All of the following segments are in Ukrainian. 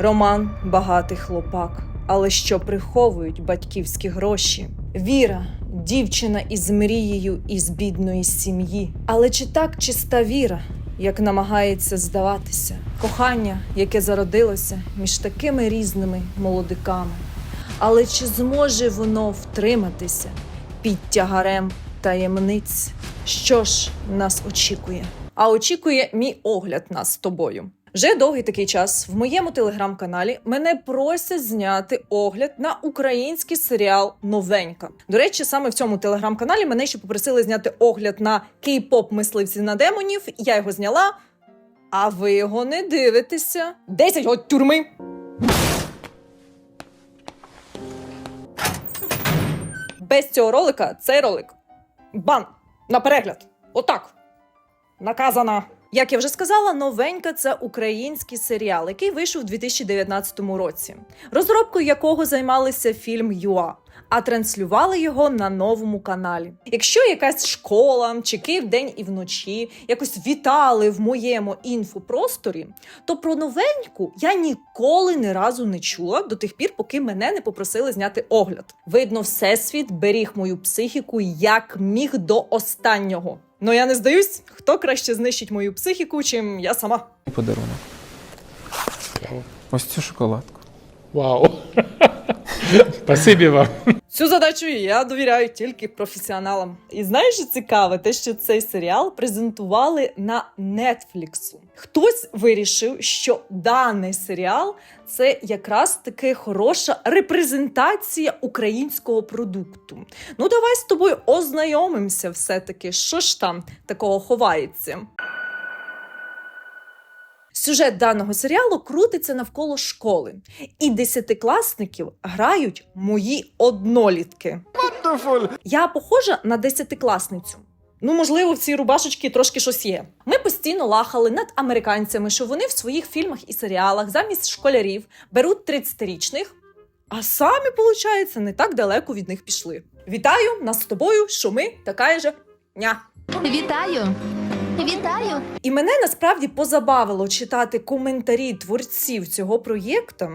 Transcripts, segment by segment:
Роман багатий хлопак, але що приховують батьківські гроші? Віра, дівчина із мрією із бідної сім'ї. Але чи так чиста віра, як намагається здаватися? Кохання, яке зародилося між такими різними молодиками. Але чи зможе воно втриматися під тягарем таємниць? Що ж нас очікує? А очікує мій огляд нас з тобою. Вже довгий такий час в моєму телеграм-каналі мене просять зняти огляд на український серіал Новенька. До речі, саме в цьому телеграм-каналі мене ще попросили зняти огляд на кей-поп мисливців на демонів. Я його зняла. А ви його не дивитеся. 10 год тюрми. Без цього ролика цей ролик. Бан! На перегляд! Отак! Наказана! Як я вже сказала, новенька це український серіал, який вийшов у 2019 році, розробкою якого займалися фільм ЮА, а транслювали його на новому каналі. Якщо якась школа чи Київ день і вночі якось вітали в моєму інфопросторі, то про новеньку я ніколи ні разу не чула до тих пір, поки мене не попросили зняти огляд. Видно, всесвіт беріг мою психіку як міг до останнього. Ну я не здаюсь, хто краще знищить мою психіку, чим я сама. подарунок. Ось цю шоколадку. Вау. Спасибі вам. Цю задачу я довіряю тільки професіоналам. І знаєш, цікаве, те, що цей серіал презентували на Нетфліксу. Хтось вирішив, що даний серіал це якраз таки хороша репрезентація українського продукту. Ну, давай з тобою ознайомимося, все-таки, що ж там такого ховається. Сюжет даного серіалу крутиться навколо школи, і десятикласників грають мої однолітки. Я похожа на десятикласницю. Ну, можливо, в цій рубашечці трошки щось є. Ми постійно лахали над американцями, що вони в своїх фільмах і серіалах замість школярів беруть 30-річних, а самі, виходить, не так далеко від них пішли. Вітаю нас з тобою, що ми така же ня. Вітаю! Вітаю! І мене насправді позабавило читати коментарі творців цього проєкту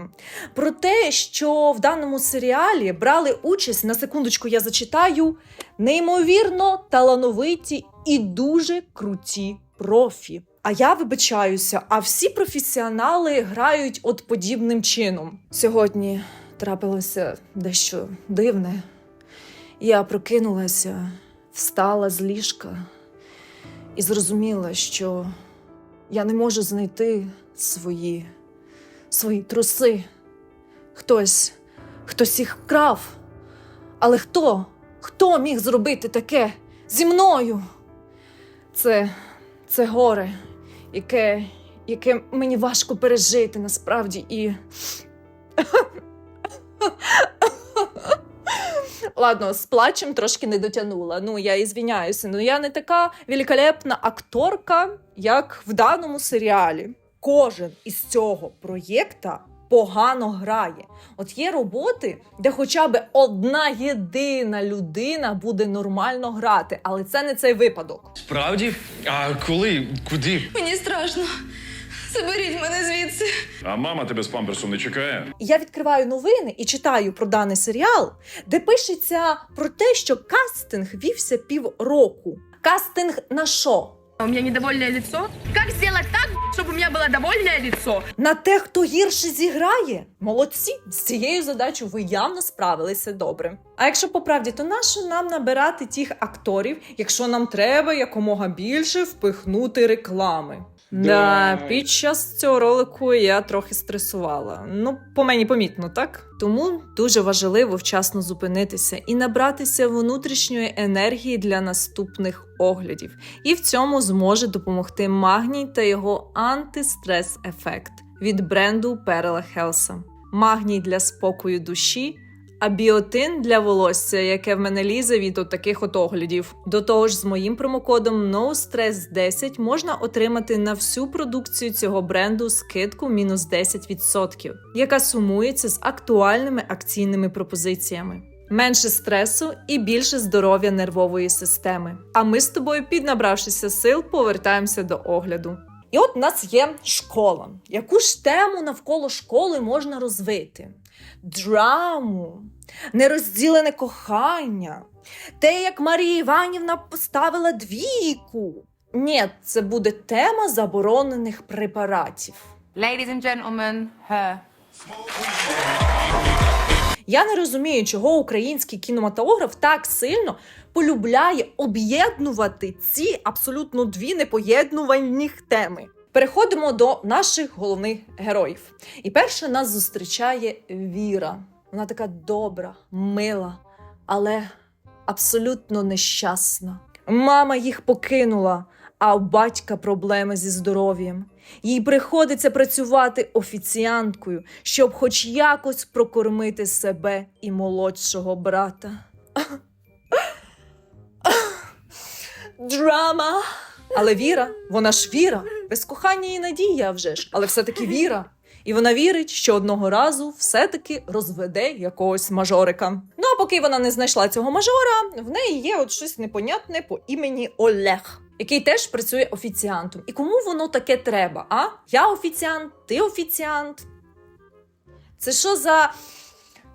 про те, що в даному серіалі брали участь на секундочку. Я зачитаю неймовірно талановиті і дуже круті профі. А я вибачаюся, а всі професіонали грають от подібним чином. Сьогодні трапилося дещо дивне. Я прокинулася, встала з ліжка і зрозуміла, що я не можу знайти свої, свої труси. Хтось, хтось їх вкрав. Але хто? Хто міг зробити таке зі мною? Це, це горе, яке, яке мені важко пережити насправді і. Ладно, з плачем трошки не дотягнула. Ну, я і звіняюся. Ну, я не така великолепна акторка, як в даному серіалі. Кожен із цього проєкта погано грає. От є роботи, де хоча б одна єдина людина буде нормально грати, але це не цей випадок. Справді? А коли? Куди? Мені страшно. Заберіть мене звідси. А мама тебе з памперсу не чекає? Я відкриваю новини і читаю про даний серіал, де пишеться про те, що кастинг вівся півроку. Кастинг на що? У меня недовольное лицо. Как сделать так, чтобы у меня было довольное лицо? На те, хто гірше зіграє. Молодці, з цією задачею ви явно справилися добре. А якщо по правді, то нащо нам набирати тих акторів, якщо нам треба якомога більше впихнути реклами? Да, під час цього ролику я трохи стресувала. Ну, по мені помітно, так? Тому дуже важливо вчасно зупинитися і набратися внутрішньої енергії для наступних оглядів. І в цьому зможе допомогти магній та його антистрес-ефект від бренду Perla Helsa. Магній для спокою душі, а біотин для волосся, яке в мене лізе від от таких от оглядів. До того ж, з моїм промокодом NOSTRESS10 можна отримати на всю продукцію цього бренду скидку мінус 10%, яка сумується з актуальними акційними пропозиціями. Менше стресу і більше здоров'я нервової системи. А ми з тобою, піднабравшися сил, повертаємося до огляду. І от у нас є школа. Яку ж тему навколо школи можна розвити? Драму, нерозділене кохання, те, як Марія Іванівна поставила двійку. Ні, це буде тема заборонених препаратів. Ladies and gentlemen, her. Я не розумію, чого український кінематограф так сильно полюбляє об'єднувати ці абсолютно дві непоєднувані теми. Переходимо до наших головних героїв. І перша нас зустрічає Віра. Вона така добра, мила, але абсолютно нещасна. Мама їх покинула, а у батька проблеми зі здоров'ям. Їй приходиться працювати офіціанткою, щоб хоч якось прокормити себе і молодшого брата. Драма. Але Віра, вона ж віра, без кохання і надії, а вже ж, але все-таки віра. І вона вірить, що одного разу все-таки розведе якогось мажорика. Ну а поки вона не знайшла цього мажора, в неї є от щось непонятне по імені Олег, який теж працює офіціантом. І кому воно таке треба? А? Я офіціант, ти офіціант. Це що за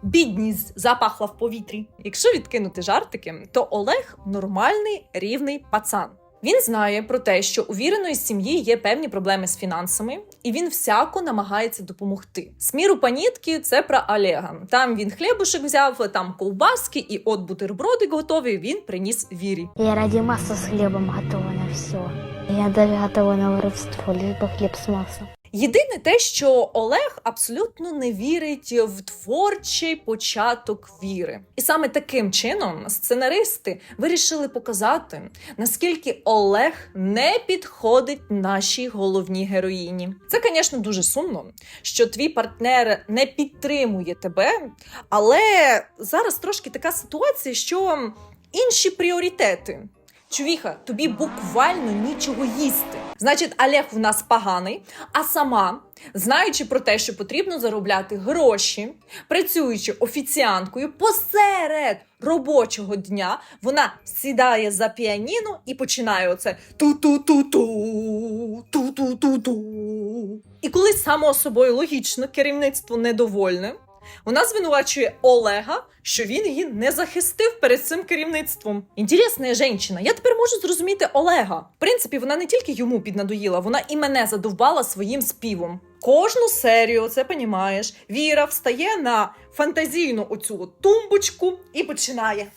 бідність запахла в повітрі? Якщо відкинути жартики, то Олег нормальний рівний пацан. Він знає про те, що у віреної сім'ї є певні проблеми з фінансами, і він всяко намагається допомогти. Сміру панітки це про Олега. Там він хлібушек взяв, там ковбаски, і от бутербродик готовий він приніс вірі. Я раді маса з хлібом готова на все. Я даже готова на воровство, лишь хліб з маслом. Єдине те, що Олег абсолютно не вірить в творчий початок віри. І саме таким чином сценаристи вирішили показати, наскільки Олег не підходить нашій головній героїні. Це, звісно, дуже сумно, що твій партнер не підтримує тебе, але зараз трошки така ситуація, що інші пріоритети. Чувіха, тобі буквально нічого їсти. Значить, Олег в нас поганий, а сама, знаючи про те, що потрібно заробляти гроші, працюючи офіціанткою посеред робочого дня, вона сідає за піаніно і починає оце ту-ту-ту-ту, ту-ту-ту-ту. І коли само собою логічно керівництво недовольне, вона звинувачує Олега, що він її не захистив перед цим керівництвом. Інтересна жінка. Я тепер можу зрозуміти Олега. В принципі, вона не тільки йому піднадоїла, вона і мене задовбала своїм співом. Кожну серію, це понімаєш, Віра встає на фантазійну оцю тумбочку і починає.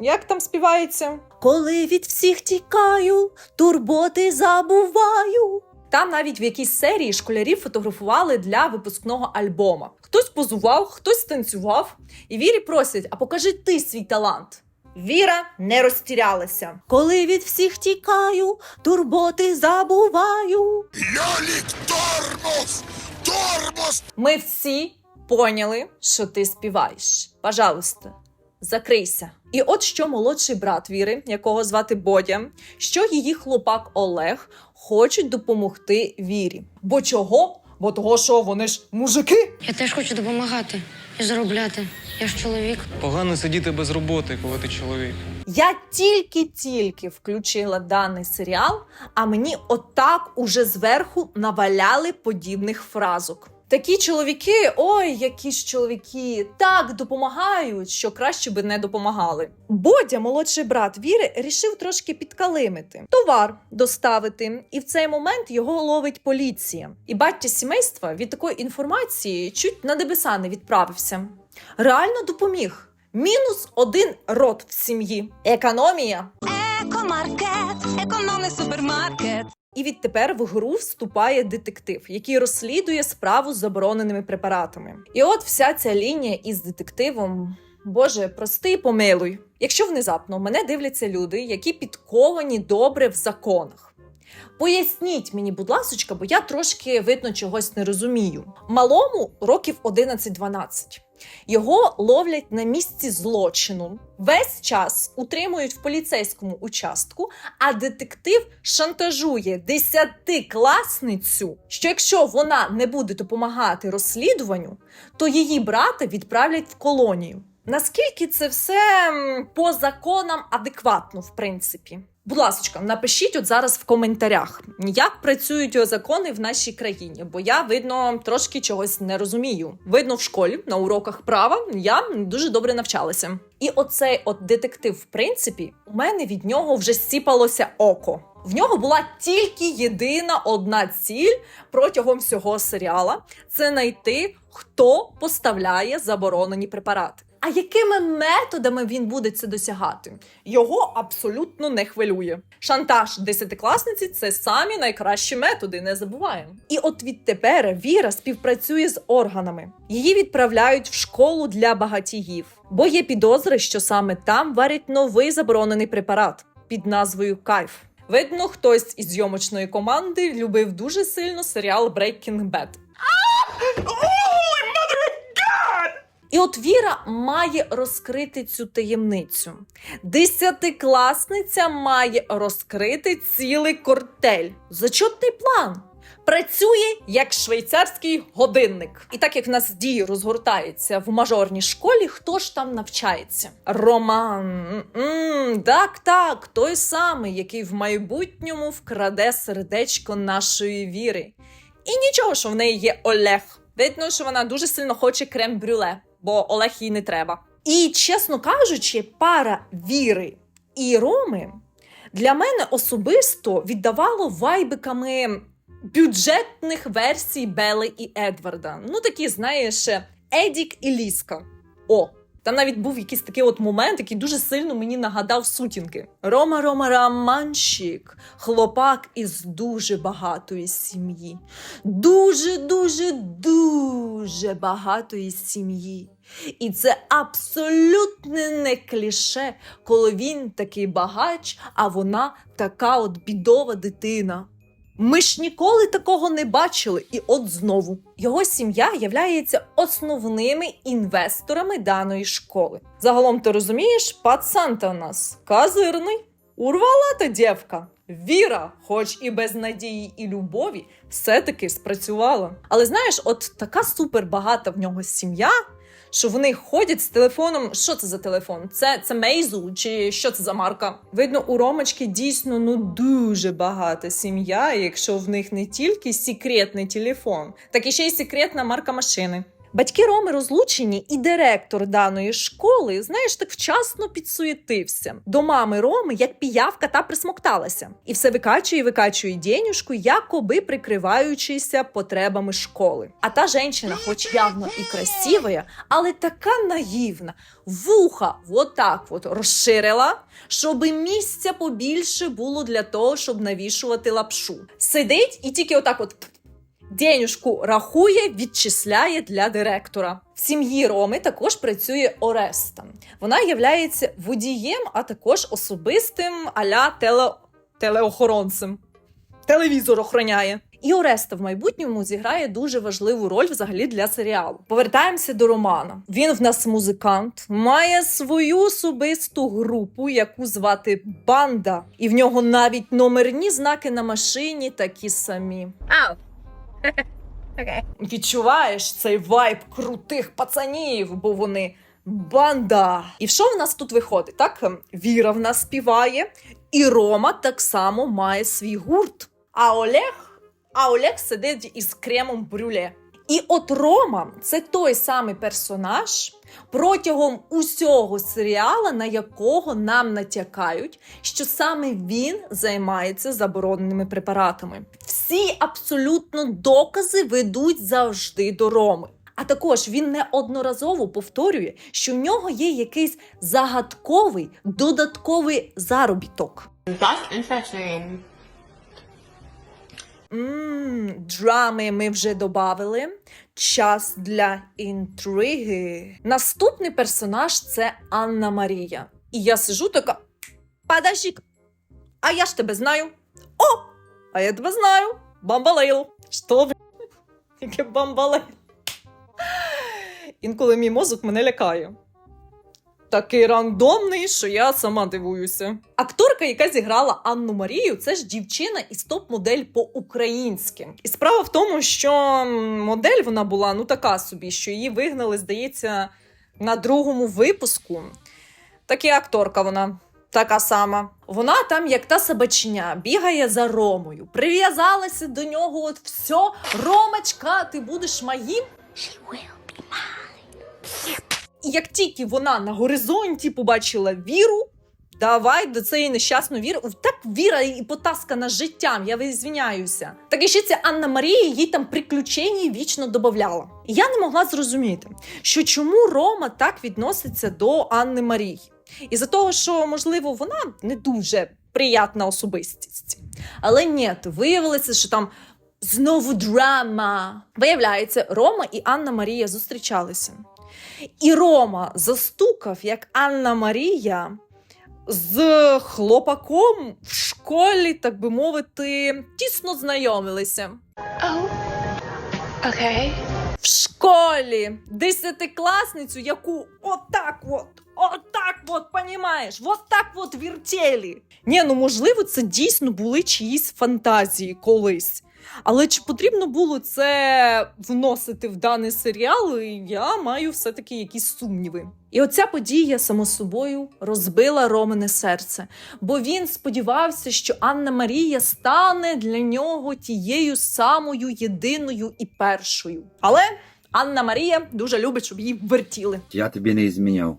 Як там співається? Коли від всіх тікаю, турботи забуваю. Там навіть в якійсь серії школярів фотографували для випускного альбома. Хтось позував, хтось танцював, і Вірі просять: а покажи ти свій талант. Віра не розтірялася. Коли від всіх тікаю, турботи забуваю. Льолік тормоз! Тормоз! Ми всі поняли, що ти співаєш. Пожалуйста, закрийся. І от що молодший брат Віри, якого звати Бодя, що її хлопак Олег хочуть допомогти Вірі. Бо чого? Бо того, що вони ж мужики. Я теж хочу допомагати і заробляти. Я ж чоловік. Погано сидіти без роботи, коли ти чоловік. Я тільки-тільки включила даний серіал, а мені отак уже зверху наваляли подібних фразок. Такі чоловіки, ой, які ж чоловіки, так допомагають, що краще би не допомагали. Бодя, молодший брат Віри, рішив трошки підкалимити, товар доставити, і в цей момент його ловить поліція. І батько сімейства від такої інформації чуть на небеса не відправився. Реально допоміг. Мінус один рот в сім'ї. Економія. Екомаркет, економний супермаркет. І відтепер в гру вступає детектив, який розслідує справу з забороненими препаратами. І от вся ця лінія із детективом. Боже, прости помилуй. Якщо внезапно мене дивляться люди, які підковані добре в законах. Поясніть мені, будь ласочка, бо я трошки видно чогось не розумію. Малому років 11-12. Його ловлять на місці злочину. Весь час утримують в поліцейському участку, а детектив шантажує десятикласницю, що якщо вона не буде допомагати розслідуванню, то її брата відправлять в колонію. Наскільки це все по законам адекватно, в принципі? Будь ласка, напишіть от зараз в коментарях, як працюють закони в нашій країні, бо я видно трошки чогось не розумію. Видно, в школі на уроках права я дуже добре навчалася. І оцей от детектив, в принципі, у мене від нього вже сіпалося око. В нього була тільки єдина одна ціль протягом всього серіала це знайти, хто поставляє заборонені препарати. А якими методами він буде це досягати? Його абсолютно не хвилює. Шантаж десятикласниці це самі найкращі методи, не забуваємо. І от відтепер Віра співпрацює з органами. Її відправляють в школу для багатіїв, бо є підозри, що саме там варять новий заборонений препарат під назвою Кайф. Видно, хтось із зйомочної команди любив дуже сильно серіал Breaking Bad. І от Віра має розкрити цю таємницю. Десятикласниця має розкрити цілий кортель. Зачотний план. Працює як швейцарський годинник. І так як в нас дії розгортається в мажорній школі, хто ж там навчається? Роман. М-м, так, так, той самий, який в майбутньому вкраде сердечко нашої віри. І нічого, що в неї є Олег. Видно, що вона дуже сильно хоче крем-брюле, бо Олег їй не треба. І чесно кажучи, пара віри і Роми для мене особисто віддавало вайбиками бюджетних версій Бели і Едварда. Ну такі, знаєш, Едік і Ліска. О, там навіть був якийсь такий от момент, який дуже сильно мені нагадав сутінки. Рома Рома Романщик, хлопак із дуже багатої сім'ї. Дуже, дуже, дуже багатої сім'ї. І це абсолютне не кліше, коли він такий багач, а вона така от бідова дитина. Ми ж ніколи такого не бачили, і от знову його сім'я являється основними інвесторами даної школи. Загалом ти розумієш, пацан та у нас казирний, урвала та дівка. Віра, хоч і без надії і любові, все-таки спрацювала. Але знаєш, от така супербагата в нього сім'я, що вони ходять з телефоном. Що це за телефон? Це, це Мейзу чи що це за марка? Видно, у Ромочки дійсно ну дуже багата сім'я, якщо в них не тільки секретний телефон, так і ще й секретна марка машини. Батьки Роми розлучені, і директор даної школи, знаєш, так вчасно підсуетився. До мами Роми як піявка та присмокталася, і все викачує, викачує денюжку, якоби прикриваючися потребами школи. А та жінка, хоч явно і красивая, але така наївна, вуха вот так от розширила, щоб місця побільше було для того, щоб навішувати лапшу. Сидить і тільки отак от. Денюжку рахує, відчисляє для директора. В сім'ї Роми також працює Ореста. Вона є водієм, а також особистим аля теле... телеохоронцем. Телевізор охороняє. І Ореста в майбутньому зіграє дуже важливу роль взагалі для серіалу. Повертаємося до Романа. Він в нас музикант, має свою особисту групу, яку звати Банда, і в нього навіть номерні знаки на машині такі самі. Ау. Окей. Відчуваєш цей вайб крутих пацанів, бо вони банда. І що в нас тут виходить? Так, Віра в нас співає, і Рома так само має свій гурт. А Олег, а Олег сидить із кремом брюле. І от Рома це той самий персонаж протягом усього серіала, на якого нам натякають, що саме він займається забороненими препаратами. Всі абсолютно докази ведуть завжди до Роми. А також він неодноразово повторює, що в нього є якийсь загадковий додатковий заробіток. That's interesting. Мм, драми ми вже додали. Час для інтриги. Наступний персонаж це Анна Марія. І я сижу така. Подожди, а я ж тебе знаю. О! А я тебе знаю. Бамбалейл. Що? Яке бамбалейл? Інколи мій мозок мене лякає. Такий рандомний, що я сама дивуюся. Акторка, яка зіграла Анну Марію, це ж дівчина із топ-модель по-українськи. І справа в тому, що модель вона була ну така собі, що її вигнали, здається, на другому випуску. Так і акторка вона така сама. Вона там, як та собачня, бігає за Ромою, прив'язалася до нього. От все, Ромочка, ти будеш моїм. І як тільки вона на горизонті побачила віру, давай до цієї нещасної віри. Так віра і потаскана життям, я звіняюся. Так і ще ця Анна Марія їй там приключень вічно додавала. Я не могла зрозуміти, що чому Рома так відноситься до Анни Марії. І за того, що, можливо, вона не дуже приятна особистість. Але ні, виявилося, що там знову драма. Виявляється, Рома і Анна Марія зустрічалися. І Рома застукав, як Анна Марія з хлопаком в школі, так би мовити, тісно знайомилися. Okay. В школі десятикласницю, яку отак от, отак от, понімаєш, вот так от вертєлі. Ні, ну можливо, це дійсно були чиїсь фантазії колись. Але чи потрібно було це вносити в даний серіал? Я маю все-таки якісь сумніви. І оця подія, само собою, розбила Романе серце, бо він сподівався, що Анна Марія стане для нього тією самою єдиною і першою. Але Анна Марія дуже любить, щоб її вертіли. Я тобі не зміняв.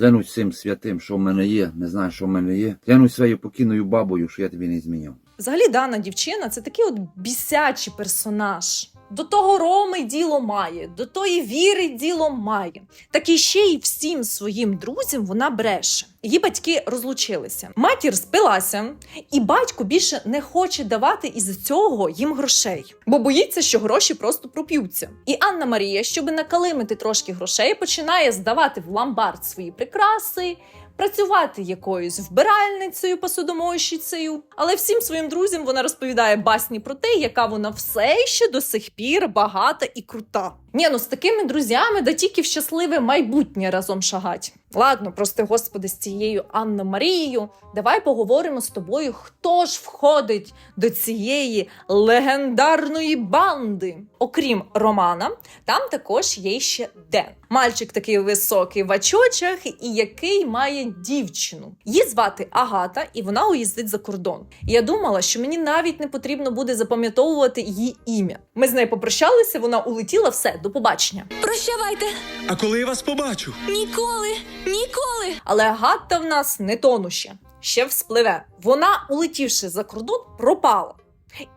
Клянусь всім святим, що в мене є, не знаю, що в мене є. Клянусь своєю покійною бабою, що я тобі не зміняв. Взагалі, дана дівчина це такий от бісячий персонаж. До того Роми діло має, до тої віри діло має. Так і ще й всім своїм друзям вона бреше. Її батьки розлучилися. Матір спилася, і батько більше не хоче давати із цього їм грошей, бо боїться, що гроші просто проп'ються. І Анна Марія, щоб накалимити трошки грошей, починає здавати в ломбард свої прикраси. Працювати якоюсь вбиральницею, посудомойщицею, але всім своїм друзям вона розповідає басні про те, яка вона все ще до сих пір багата і крута. Ні, ну з такими друзями да тільки в щасливе майбутнє разом шагать. Ладно, прости господи, з цією Анною Марією. Давай поговоримо з тобою, хто ж входить до цієї легендарної банди. Окрім Романа, там також є ще Ден. Мальчик такий високий в очочах, і який має дівчину. Її звати Агата, і вона уїздить за кордон. І я думала, що мені навіть не потрібно буде запам'ятовувати її ім'я. Ми з нею попрощалися, вона улетіла, все, до побачення. Прощавайте! А коли я вас побачу? Ніколи! Ніколи! Але Агата в нас не тонуще, ще вспливе. Вона, улетівши за кордон, пропала.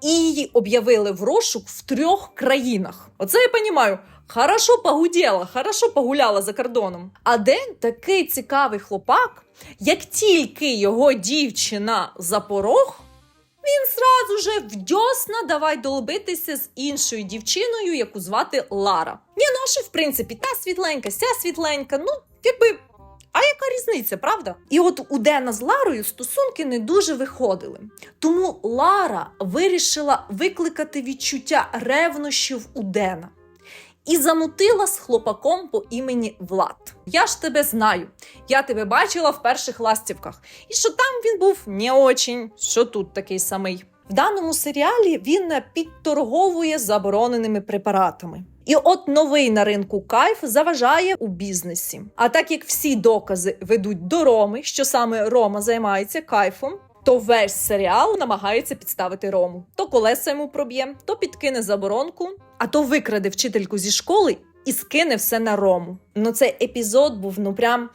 І її об'явили в розшук в трьох країнах. Оце я понімаю. Хорошо погуділа, хорошо погуляла за кордоном. А Ден такий цікавий хлопак, як тільки його дівчина за порог, він зразу же в дьосна давай долбитися з іншою дівчиною, яку звати Лара. А що, в принципі, та світленька, ся світленька, ну, якби. А яка різниця, правда? І от у Дена з Ларою стосунки не дуже виходили. Тому Лара вирішила викликати відчуття ревнощів у Дена. І замутила з хлопаком по імені Влад. Я ж тебе знаю, я тебе бачила в перших ластівках. І що там він був не очень, що тут такий самий. В даному серіалі він підторговує забороненими препаратами. І от новий на ринку кайф заважає у бізнесі. А так як всі докази ведуть до Роми, що саме Рома займається кайфом, то весь серіал намагається підставити Рому. То колеса йому проб'є, то підкине заборонку, а то викраде вчительку зі школи і скине все на Рому. Ну цей епізод був ну прям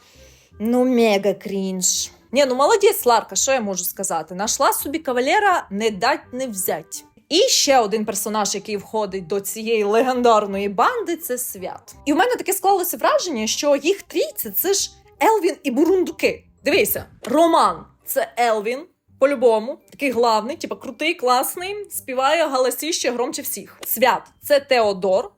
ну мега крінж. Ні, ну молодець, Ларка, що я можу сказати? Нашла собі кавалера не дать не взять. І ще один персонаж, який входить до цієї легендарної банди, це свят. І в мене таке склалося враження, що їх трійця це ж Елвін і Бурундуки. Дивися, Роман це Елвін. По-любому, такий главний, типа крутий, класний, співає голосіще громче всіх. Свят це Теодор,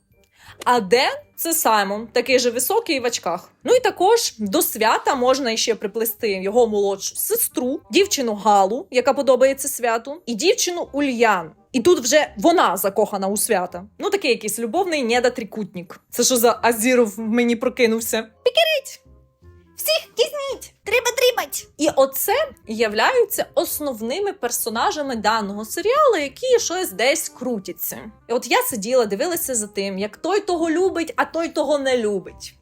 а Ден це Саймон, такий же високий і в очках. Ну і також до свята можна ще приплести його молодшу сестру, дівчину Галу, яка подобається святу, і дівчину Ульян. І тут вже вона закохана у свята. Ну такий якийсь любовний недотрикутник. Це що за Азіров мені прокинувся? Пікеріть! Всіх кізніть! Треба дрібать! І оце являються основними персонажами даного серіалу, які щось десь крутяться. І от я сиділа, дивилася за тим, як той того любить, а той того не любить.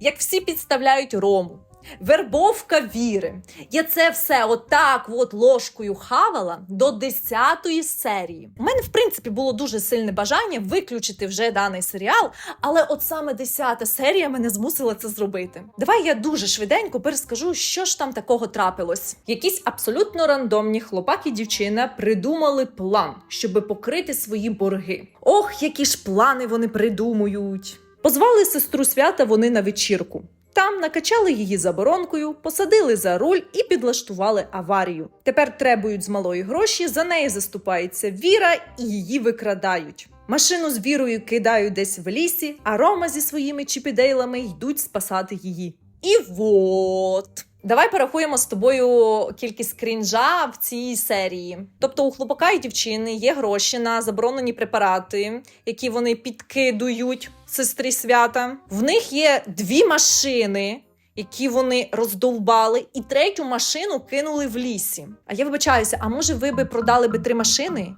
Як всі підставляють Рому, вербовка віри. Я це все отак от ложкою хавала до 10-ї серії. У мене, в принципі, було дуже сильне бажання виключити вже даний серіал, але от саме 10-та серія мене змусила це зробити. Давай я дуже швиденько перескажу, що ж там такого трапилось. Якісь абсолютно рандомні хлопак і дівчина придумали план, щоб покрити свої борги. Ох, які ж плани вони придумують. Позвали сестру свята вони на вечірку. Там накачали її заборонкою, посадили за руль і підлаштували аварію. Тепер требують з малої гроші, за неї заступається Віра і її викрадають. Машину з вірою кидають десь в лісі, а Рома зі своїми чіпідейлами йдуть спасати її. І вот. Давай порахуємо з тобою кількість крінжа в цій серії. Тобто у хлопака і дівчини є гроші на заборонені препарати, які вони підкидують сестрі свята. В них є дві машини, які вони роздовбали, і третю машину кинули в лісі. А я вибачаюся, а може ви би продали би три машини?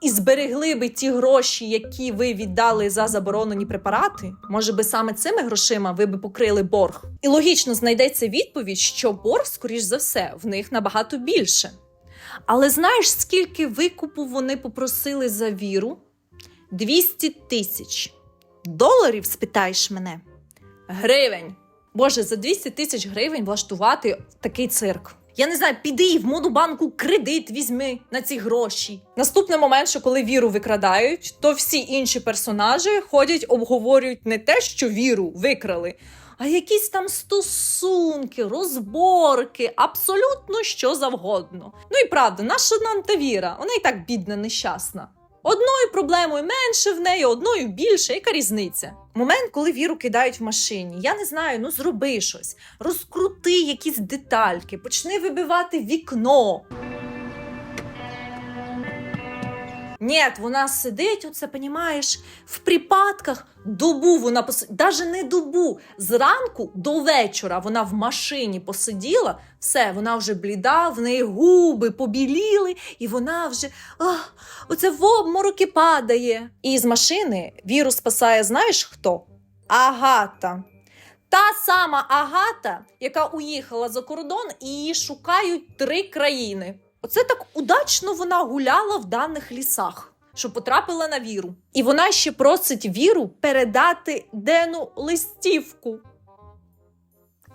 І зберегли би ті гроші, які ви віддали за заборонені препарати, може би саме цими грошима ви би покрили борг. І логічно знайдеться відповідь, що борг, скоріш за все, в них набагато більше. Але знаєш, скільки викупу вони попросили за віру? 200 тисяч доларів, спитаєш мене? Гривень. Боже, за 200 тисяч гривень влаштувати такий цирк. Я не знаю, піди і в банку кредит візьми на ці гроші. Наступний момент, що коли віру викрадають, то всі інші персонажі ходять, обговорюють не те, що віру викрали, а якісь там стосунки, розборки, абсолютно що завгодно. Ну і правда, наша нам та віра, вона і так бідна, нещасна. Одною проблемою менше в неї, одною більше. Яка різниця? Момент, коли віру кидають в машині. Я не знаю, ну зроби щось, розкрути якісь детальки, почни вибивати вікно. Ні, вона сидить, оце, понімаєш, в припадках добу вона пос... даже не добу. Зранку до вечора вона в машині посиділа, все, вона вже бліда, в неї губи побіліли, і вона вже ах, оце в обмороки падає. І з машини віру спасає, знаєш хто? Агата. Та сама Агата, яка уїхала за кордон, і її шукають три країни. Оце так удачно вона гуляла в даних лісах, що потрапила на віру. І вона ще просить віру передати Дену листівку.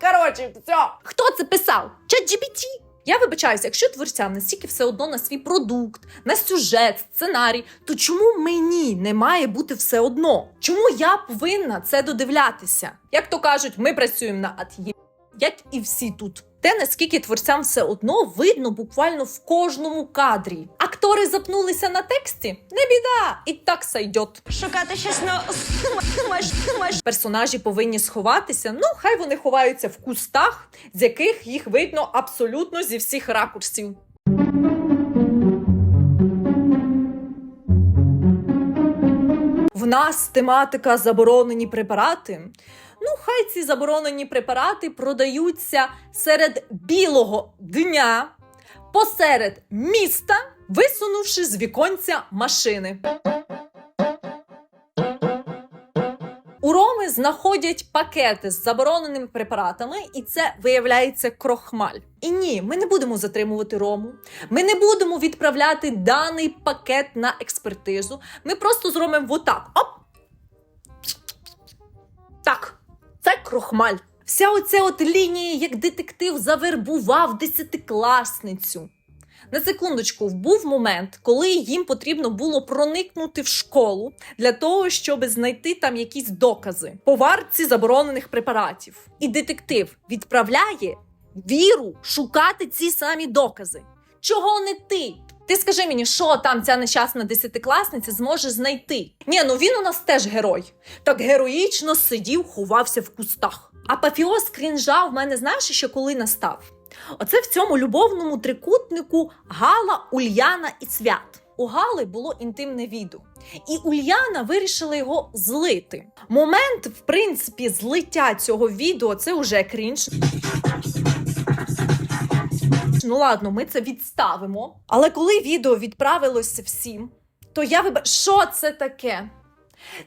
Коротше, все. Хто це писав? ChatGPT? Я вибачаюся, якщо творцям настільки все одно на свій продукт, на сюжет, сценарій, то чому мені не має бути все одно? Чому я повинна це додивлятися? Як то кажуть, ми працюємо на ат'є, як і всі тут. Те, наскільки творцям все одно видно буквально в кожному кадрі. Актори запнулися на тексті? Не біда, і так сайдьот. Шукати щось на Персонажі повинні сховатися. Ну, хай вони ховаються в кустах, з яких їх видно абсолютно зі всіх ракурсів. В нас тематика заборонені препарати. Ну, хай ці заборонені препарати продаються серед білого дня, посеред міста, висунувши з віконця машини. У Роми знаходять пакети з забороненими препаратами, і це виявляється крохмаль. І ні, ми не будемо затримувати Рому. Ми не будемо відправляти даний пакет на експертизу. Ми просто зробимо отак. Оп! Крохмаль. Вся оця от лінія, як детектив завербував десятикласницю. На секундочку, був момент, коли їм потрібно було проникнути в школу для того, щоб знайти там якісь докази по вартці заборонених препаратів. І детектив відправляє віру шукати ці самі докази. Чого не ти? Ти скажи мені, що там ця нещасна десятикласниця зможе знайти? Ні, ну він у нас теж герой. Так героїчно сидів, ховався в кустах. А пафіоз крінжа в мене знаєш, що коли настав? Оце в цьому любовному трикутнику Гала, Ульяна і Цвят. У Гали було інтимне відео, і Ульяна вирішила його злити. Момент, в принципі, злиття цього відео це вже крінж. Ну ладно, ми це відставимо. Але коли відео відправилося всім, то я виба... Що це таке?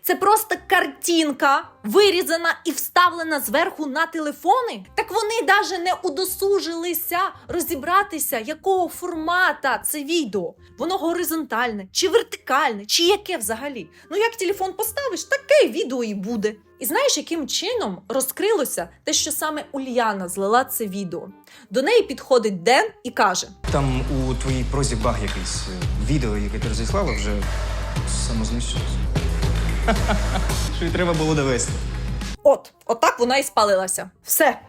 Це просто картинка, вирізана і вставлена зверху на телефони. Так вони навіть не удосужилися розібратися, якого формата це відео. Воно горизонтальне, чи вертикальне, чи яке взагалі. Ну як телефон поставиш, таке відео і буде. І знаєш, яким чином розкрилося те, що саме Ульяна злила це відео. До неї підходить Ден і каже: Там у твоїй прозі баг якийсь. Відео, яке ти розіслала, вже самознищилось. Що й треба було довести. От, отак вона і спалилася. Все.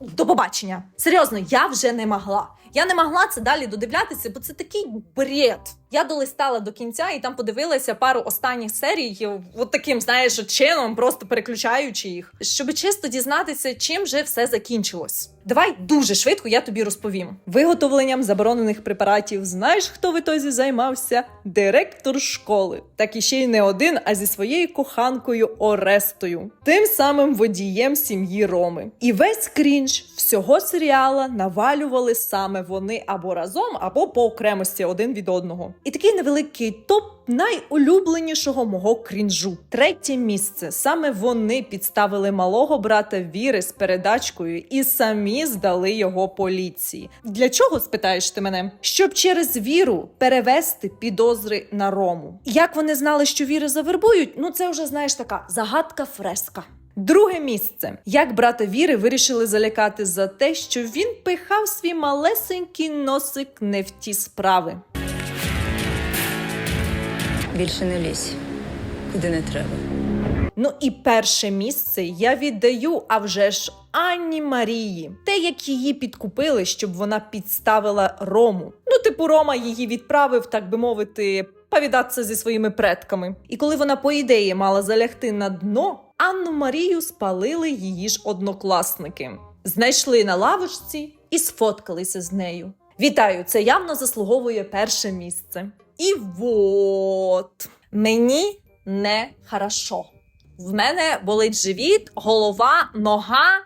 До побачення. Серйозно, я вже не могла. Я не могла це далі додивлятися, бо це такий бред. Я долистала до кінця і там подивилася пару останніх серій, от таким, знаєш, чином, просто переключаючи їх, щоб чисто дізнатися, чим же все закінчилось. Давай дуже швидко я тобі розповім. Виготовленням заборонених препаратів. Знаєш, хто в ітозі займався? Директор школи. Так і ще й не один, а зі своєю коханкою Орестою, тим самим водієм сім'ї Роми. І весь крінж всього серіала навалювали саме вони або разом, або по окремості один від одного. І такий невеликий топ найулюбленішого мого крінжу. Третє місце. Саме вони підставили малого брата Віри з передачкою і самі здали його поліції. Для чого спитаєш ти мене? Щоб через віру перевести підозри на рому. Як вони знали, що віри завербують? Ну це вже знаєш така загадка фреска. Друге місце. Як брата Віри вирішили залякати за те, що він пихав свій малесенький носик не в ті справи. Більше не лізь, куди не треба. Ну і перше місце я віддаю, а вже ж Анні Марії. Те, як її підкупили, щоб вона підставила Рому. Ну, типу, Рома її відправив, так би мовити, повідатися зі своїми предками. І коли вона, по ідеї, мала залягти на дно, Анну Марію спалили її ж однокласники. Знайшли на лавочці і сфоткалися з нею. Вітаю, це явно заслуговує перше місце. І вот мені не хорошо. В мене болить живіт, голова, нога.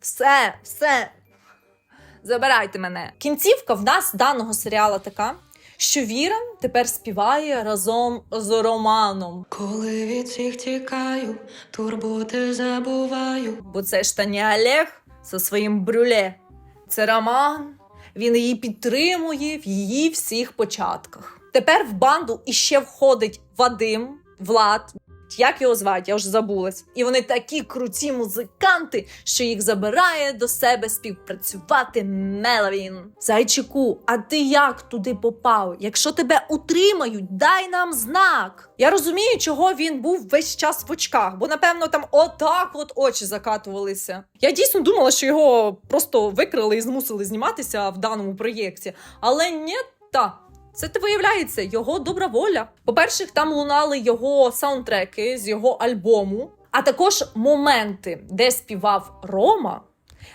Все, все. Забирайте мене. Кінцівка в нас даного серіала така, що Віра тепер співає разом з Романом. Коли від всіх тікаю, турботи забуваю. Бо це ж та не Олег зі своїм брюле. Це Роман. Він її підтримує в її всіх початках. Тепер в банду іще входить Вадим, Влад. Як його звати, я вже забулась. І вони такі круті музиканти, що їх забирає до себе співпрацювати Мелвін. Зайчику, а ти як туди попав? Якщо тебе утримають, дай нам знак. Я розумію, чого він був весь час в очках, бо напевно там отак от очі закатувалися. Я дійсно думала, що його просто викрили і змусили зніматися в даному проєкті, але ні та. Це те виявляється його добра воля. По-перше, там лунали його саундтреки з його альбому, а також моменти, де співав Рома.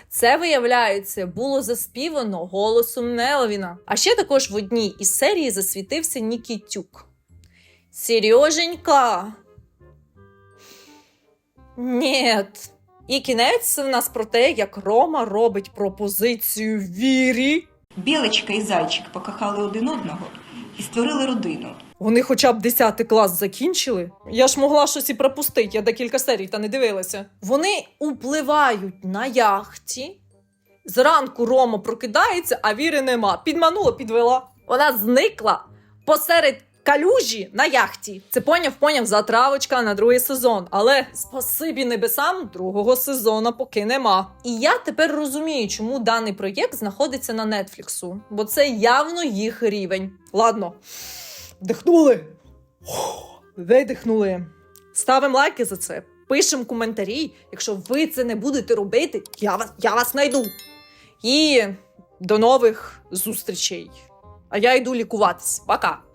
Це виявляється було заспівано голосом Мелвіна. А ще також в одній із серії засвітився Нікітюк. Сереженька. Нєт. І кінець в нас про те, як Рома робить пропозицію вірі. Білочка і зайчик покохали один одного і створили родину. Вони хоча б 10 клас закінчили. Я ж могла щось і пропустити, я декілька серій та не дивилася. Вони упливають на яхті. Зранку Рома прокидається, а віри нема. Підманула, підвела. Вона зникла посеред калюжі на яхті. Це поняв, поняв затравочка на другий сезон. Але спасибі небесам, другого сезону поки нема. І я тепер розумію, чому даний проєкт знаходиться на Нетфліксу, бо це явно їх рівень. Ладно, вдихнули. Видихнули. Ставимо лайки за це. Пишемо коментарі. Якщо ви це не будете робити, я вас, я вас знайду. І до нових зустрічей. А я йду лікуватись. Пока.